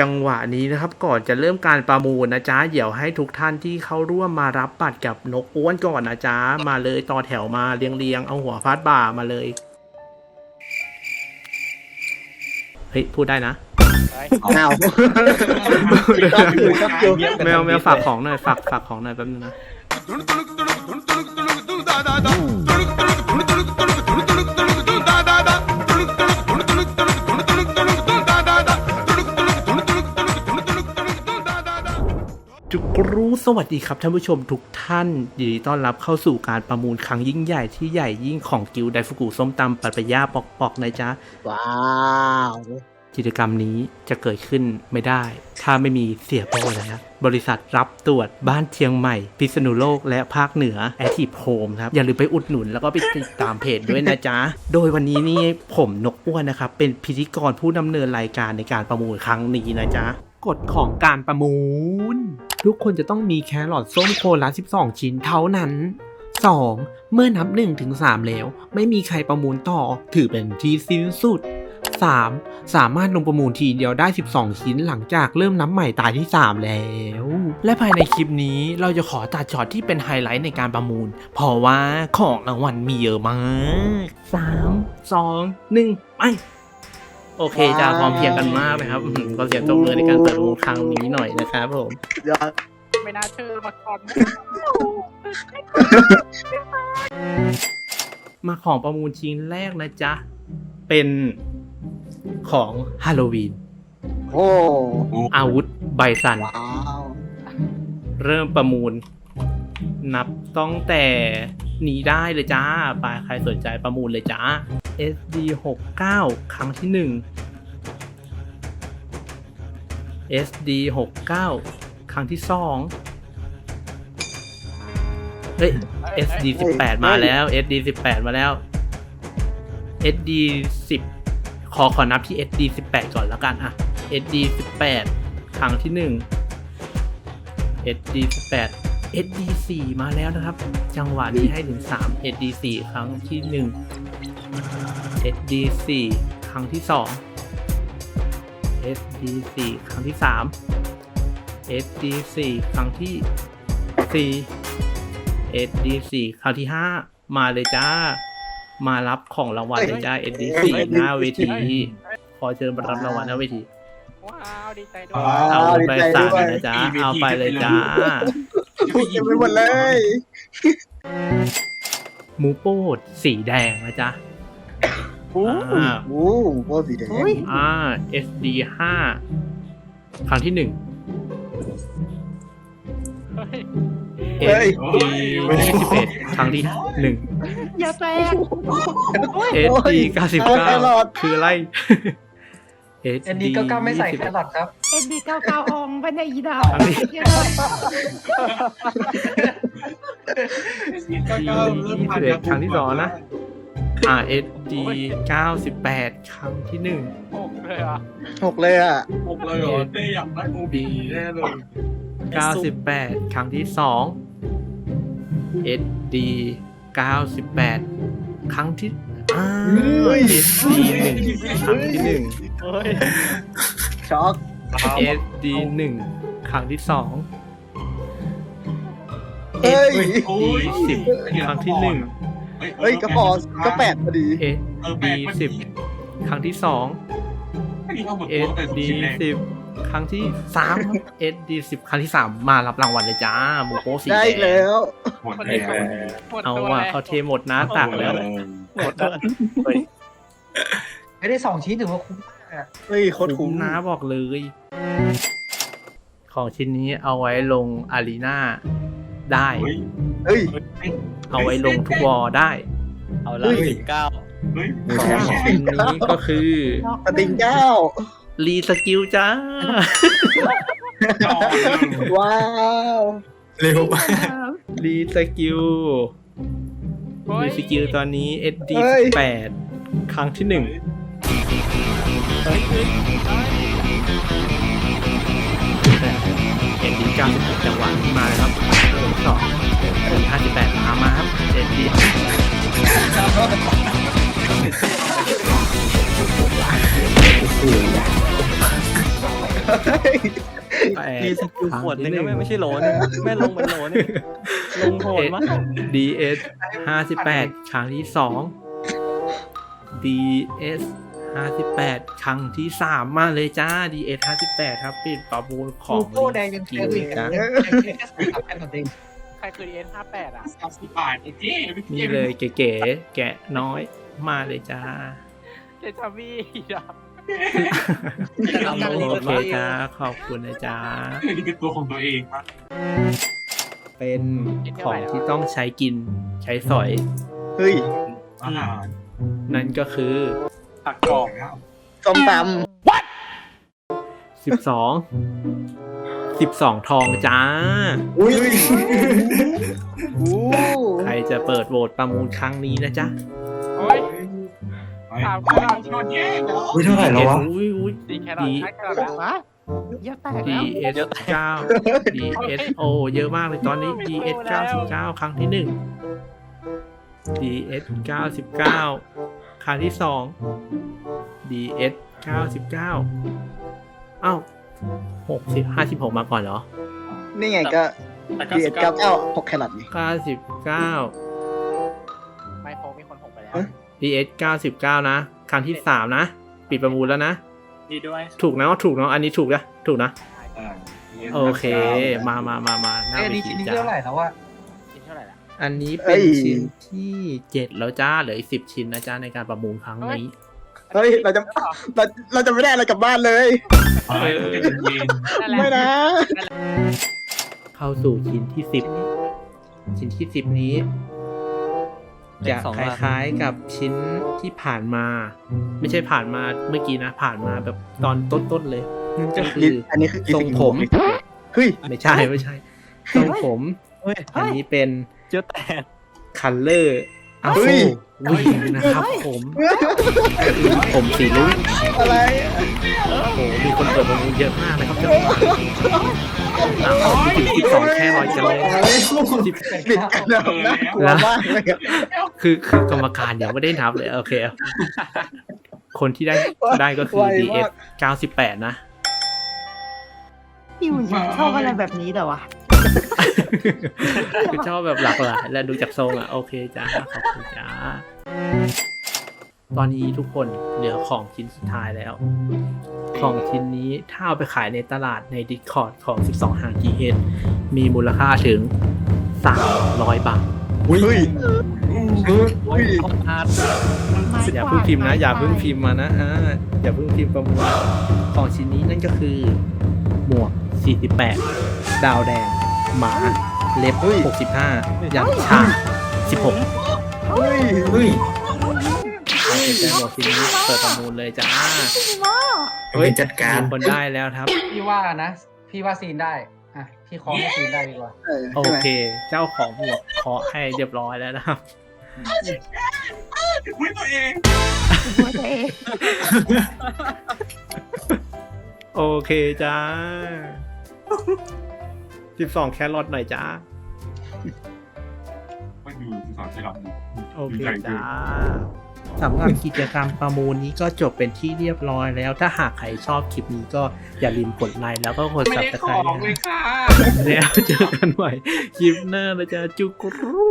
จังหวะนี้นะครับก่อนจะเริ่มการประมูลนะจ๊ะเดี๋ยวให้ทุกท่านที่เข้าร่วมมารับบัตรกับนกอ้วนก่อนนะจ๊ะมาเลยต่อแถวมาเรียงเรียงๆเอาหัวฟาดบ่ามาเลยเฮ้ยพูดได้นะอ้าวแมวแมวฝากของหน่อยฝากฝากของหน่อยแป๊บนึงนะ จุกรู้สวัสดีครับท่านผู้ชมทุกท่านยินดีต้อนรับเข้าสู่การประมูลครั้งยิ่งใหญ่ที่ใหญ่ยิ่งของกิลด์ไดฟุกุส้มตำปัดปะย่าปอกปอกๆนะจ๊ะ ว้าวกิจกรรมนี้จะเกิดขึ้นไม่ได้ ถ้าไม่มีเสียโป้นะครับบริษัทรับตรวจบ้านเชียงใหม่ พิษณุโลกและภาคเหนือแอทีโฮมครับ อย่าลืมไปอุดหนุนแล้วก็ไปติดตามเพจด้วยนะจ๊ะ โดยวันนี้นี่ผมนกอ้วนนะครับ เป็นพิธีกรผู้ดำเนินรายการในการประมูลครั้งนี้นะจ๊ะกฎของการประมูล ทุกคนจะต้องมีแครอทส้มโคนละ 12 ชิ้นเท่านั้น 2. เมื่อนับ1ถึง3แล้ว ไม่มีใครประมูลต่อ ถือเป็นที่สิ้นสุด 3. สามารถลงประมูลทีเดียวได้ 12 ชิ้นหลังจากเริ่มนับใหม่ตายที่ 3 แล้ว และภายในคลิปนี้เราจะขอตัดช็อตที่เป็นไฮไลท์ในการประมูล เพราะว่าของรางวัลมีเยอะมาก 3 2 1 ไป โอเคจะพร้อมเพรียงกันมากนะครับอื้อหือก็เสียงตบมือในการเปิดประมูลครั้งนี้หน่อยนะครับผม ยอดไม่น่าเชื่อมาก่อนมาของประมูลชิ้นแรกนะจ๊ะ เป็นของฮาโลวีน โอ้อาวุธไบซัน ว้าว เริ่มประมูล นับตั้งแต่ หนีได้เลยจ้าไปใครสนใจประมูลเลยจ้า SD 6 9ครั้งที่ 1 SD 6 9ครั้งที่ 2 เฮ้ย SD 18 มาแล้ว SD 18 มาแล้ว SD 10 ขอขอนับที่ SD 18 ก่อนแล้วกันอะ SD 18 ครั้งที่ 1 SD 18 HD4 มาแล้วนะครับ จังหวะนี้ให้ถึง 3 HD4 ครั้งที่ 1 HD4 ครั้งที่ 2 HD4 ครั้งที่ 3 HD4 ครั้งที่ 4 HD4 ครั้งที่ 5 มาเลยจ้า มารับของรางวัลเลยจ้า HD4 หน้าเวทีพอเชิญมารับรางวัลหน้าเวทีเอาไปสามนะจ้าเอาไปเลยจ้า พูดกันไปหมดเลย หมูโปดสีแดงนะจ๊ะ โอ้อ่าโหโบสีแดงอ่า SD ห้าครั้งที่หนึ่งเฮ้ย SD ยี่สิบเอ็ดครั้งที่หนึ่ง อย่าแตก SD เก้าสิบเก้าคืออะไร SD เก้าเก้าไม่ใส่แครอทครับเอ็นดีเก้าเก้าองไปในอีดาวครั้งที่ SD ยี่สิบเอ็ดครั้งที่สองนะอ่า SD เก้าสิบแปดครั้งที่หนึ่งหกเลยเหรอะหกเลยอะหกเลยเหรอเต้อยากได้โอบีแน่เลยเก้าสิบแปดครั้งที่สอง SD เก้าสิบแปดครั้งที่อ่า เฮ้ย SD หนึ่งครั้งที่หนึ่งเฮ้ยช็อก SD หนึ่งครั้งที่สองเฮ้ย SD สิบครั้งที่หนึ่งเฮ้ยก็พอก็แปดพอดี SD สิบครั้งที่สอง SD สิบครั้งที่สาม SD สิบครั้งที่สามมารับรางวัลเลยจ้าหมูโคสีได้แดงแล้วหมดแล้วหมดเอาตัวว่ะเลยเขาเทหมดนะตักแล้ว หมดตัวไม่ได้สองชิ้นถือว่าคุ้มมากอะเฮ้ยโคตรคุ้คุ้มมนะบอกเลย ของชิ้นนี้เอาไว้ลงอารีนาได้ เฮ้ยเฮ้ยเอาไว้ลงทุกวอลได้ เอาละเฮ้ยสิบเก้าเฮ้ยของชิ้นนี้ก็คือสติงเก้ารีสกิลจ้า ว้าว เร็วไปรีสกิล เฮ้รียสกิลตอนนี้ SD 8ครั้งที่หนึ่งเอ็นดีเก้าสิบจังหวะที่มาเลยครับหนึ่งสองเอ็นดีห้าสิบแปดมามาครับเอ็นดีแปดมีสกิลขวดหนึงนะแม่ไม่ใช่โหลนึงแม่ลงเป็นโหลนึง ลงโหดมาก DS ห้าสิบแปดครั้งที่สอง DS ห้าสิบแปดครั้งที่สามมาเลยจ้า DS ห้าสิบแปดครับปิดประมูลของโลโก้แดงยังจริเจออีกจ้าแค่สามแผ่นต่อเองใครคือเอ็นห้าแปดอะสามสิบบาทไอ้เจ๊นี่เลยเก๋ๆแกะน้อยมาเลยจ้าเจจามี่อีดาวโอเคจ้าขอบคุณนะจ้านี่เป็นตัวของตัวเองปะ เป็นของที่ต้องใช้กินใช้สอย เฮ้ยอาหารนั่นก็คือผักกรอบครับส้มตสิบสองสิบสองทองจ้า อุ้ยำอู้ใครจะเปิดโหวตประมูลครั้งนี้นะจ๊ะโอ้ยสามคนชนแย่เหรออุ้ยเท่าไหร่แล้ววะอุ้ยอุ้ยดีแครอทให้แครอทแล้ววะเยอะแตก D แล้ว S เก้า D S O เยอะมากเลยตอนนี้ D S เก้าสิบเก้าครั้งที่หนึ่ง D S เก้าสิบเก้าครั้งที่สอง D S เก้าสิบเก้าเอ้าหกสิบห้าสิบหกมาก่อนเหรอนี่ไงก็ดีเอ็ดเก้าเก้าหกแครอทไงเก้าสิบเก้า ไม่โฟมีคนหกไปแล้ว D S เก้าสิบเก้านะ ครั้งที่สามนะ ปิดประมูลแล้วนะ ดีด้วยถูกนะถูกเนาะอันนี้ถูกนะถูกนะอ่าโอเค มามามามาหน้าเอ้ยเวนี่ทีชิ้นนี้จ้าเท่าไหร่แล้ววะชิ้นเท่าไหร่ละอันนี้เป็นชิ้นที่เจ็ดแล้วจ้าเหลืออีกสิบชิ้นนะจ้าในการประมูลครั้งนี้เฮ้ยเราจะเราเราจะไม่ได้อะไรกลับบ้านเลยเออเย็นนั่นแหละไม่นะ เข้าสู่ชิ้นที่สิบชิ้นที่สิบนี้เล จะขสองคบาทล้ายๆกับชิ้นที่ผ่านมา ไม่ใช่ผ่านมาเมื่อกี้นะ ผ่านมาแบบตอนต้นๆเลยนั่นก็คืออันนี้คือทรงผมเฮ้ยไม่ใช่ไม่ใช่ทรงผมเฮ้ยอันนี้เป็นเจอแตกคัลเลอร์ อัลเฮ้โฟยวิ่งนะครับผมผมสีลุ้งอะไรโอ้โหมีคนเปิดประมูลเยอะมากนะครับจังหวะอะเอาที่สิบสองแค่ร้อยกันเลยสิบบิดกันนะน่ากลัวมากเลยอะคือคือกรรมการยังไม่ได้นับเลยโอเค คนที่ได้ได้ก็คือ DS 98 นะ พี่หุ่นยังชอบอะไรแบบนี้แต่วะ คือชอบแบบหลากหลายและดูจากทรงอะ โอเคจ้าขอบคุณจ้า ตอนนี้ทุกคนเหลือของชิ้นสุดท้ายแล้ว ของชิ้นนี้ถ้าเอาไปขายในตลาดใน Discord ของ 12หาง GH มีมูลค่าถึง 300 บาทเฮ้ยๆเฮ้ยอาร์ตอย่าเพิ่งพิมพ์นะ อย่าเพิ่งพิมพ์มานะอ่าอย่าเพิ่งพิมพ์ประมูลของชิ้นนี้นั่นก็คือ หมวก 48 ดาวแดง หมาเล็บ 65ยันชา16เฮ้ยเฮ้ยเอาเป็นแต่หมวกชิ้นนี้เปิดประมูลเลยจ้าเฮ้ยจัดการมีคนได้แล้วครับ พี่ว่านะ พี่ว่าซีนได้ อะ พี่ขอให้ซีนได้ดีกว่าเออโอใช่ไหมเค เจ้าของหมวกเคาะให้เรียบร้อยแล้วนะครับอุ้ยตัวเอง โอเคจ้า 12แครอทหน่อยจ้ามาดูที่สอนให้เราดูโอเคจ้าสำหรับกิจกรรมประมูลนี้ก็จบเป็นที่เรียบร้อยแล้ว ถ้าหากใครชอบคลิปนี้ก็อย่าลืมกดไลค์แล้วก็กดไม่ซับได้สขไครองต์เลยค่ะแล้วเจอกันใหม่คลิปหน้านะจ๊ะจุกรู